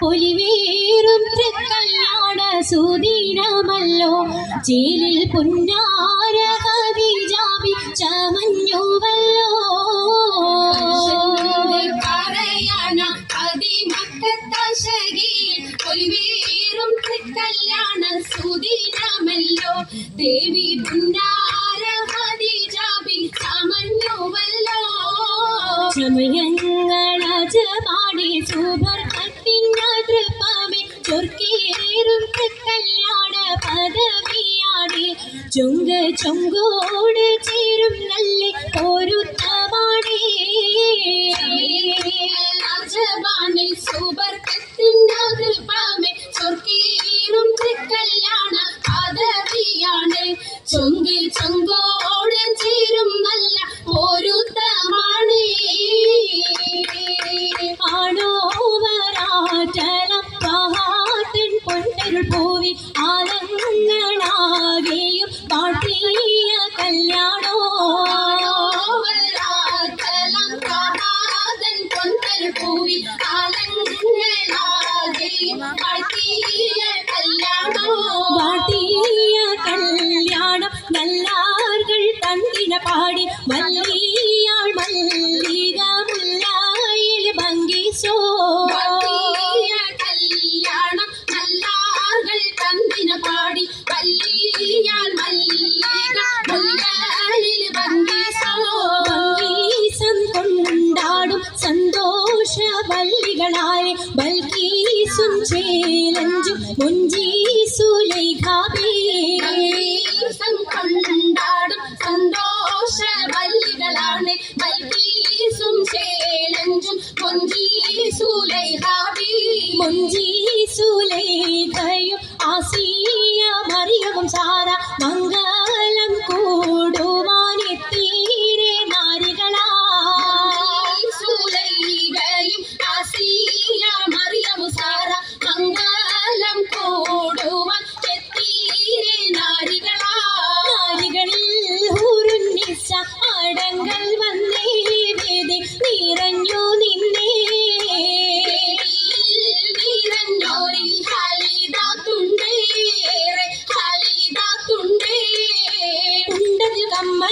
പൊലിവേറും തൃക്കല്യാണ സുദീനമല്ലോ. ചേലിൽ പുന്നാര ഹദീജാബി ചമഞ്ഞുവല്ലോ. പറയണ ഒലിവേറും കല്യാണ സുദിനമല്ലോ. ദേവി പുന്നാര ചമഞ്ഞുവല്ലോ. സമയങ്ങളജപാടി സുഭർക്കത്തിന്റെ ചൊർക്കേറും തൃക്കല്യാണ പദവിയാടി ചുങ്ക ചൊങ്കോട് ചേരും നല്ല ഒരുത്തമാണേ போய் காலங்களாகி வாழ்த்திய கல்யாணம் பாடி வல்லிய മുഞ്ചീസുലൈഖയും ആസിയ മറിയവും സാര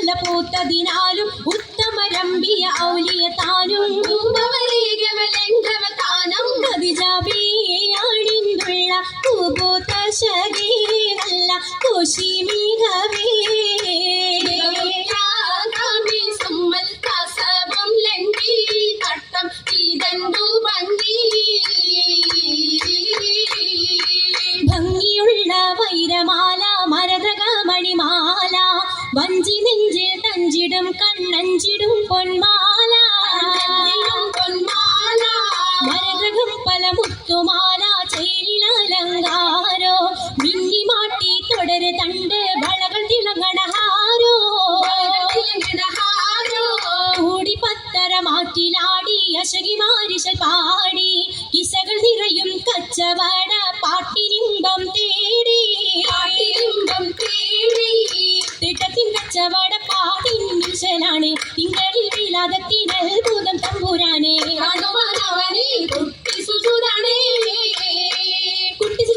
കമ്മല പൂത്തതിനാലും ഉത്തമരമ്പിയ ഔലിയ താനും ഉപവരേഖവലംഘവതാനം അതിജാബിയാണിന്നുള്ള പൂപൂത്ത നല്ല തട്ടം ഇതെന്തു ഭംഗി? ഭംഗിയുള്ള വൈരമാല മരതക മണിമാല വഞ്ചി കണ്ണഞ്ചിടും പൊന്മാല. പൊന്മാല. മരതകം പല മുത്തുമാല ചേലിലലങ്കാരോ മിന്നി മാട്ടി തുടര് തണ്ട് വളകൾ തിളങ്ങണഹാരോ കൂടി പത്തര മാറ്റിലാടി അശകി മാരിശ പാടി. കിസകൾ നിറയും കച്ചവട പാട്ടിനിമ്പം തേടി. പാട്ടിനിമ്പം തേടി. തിട്ടത്തിൻ കച്ചവട പാട്ടിൻ മിശലാണ് തിങ്കളിൽ വിലാദത്തിനൽ ഭൂതം തമ്പുരാനെ. കാണുവാനവനെ കുട്ടി കുട്ടി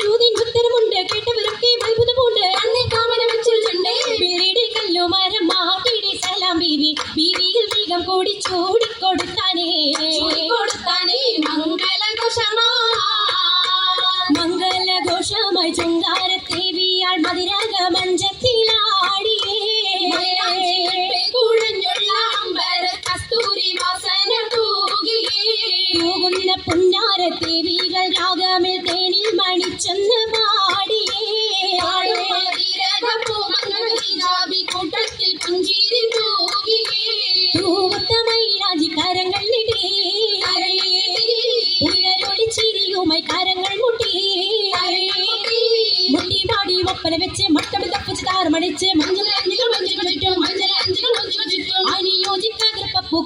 ഒപ്പന വെച്ച് മട്ടം തപ്പിച്ച് താറമടിച്ച് മഞ്ഞൾ അഞ്ചുകൾ മഞ്ചികൾ ചുറ്റും മഞ്ചൽ അഞ്ചികൾ മഞ്ചികൾ ചുറ്റും. അനുയോജിക്കാതിർ പപ്പു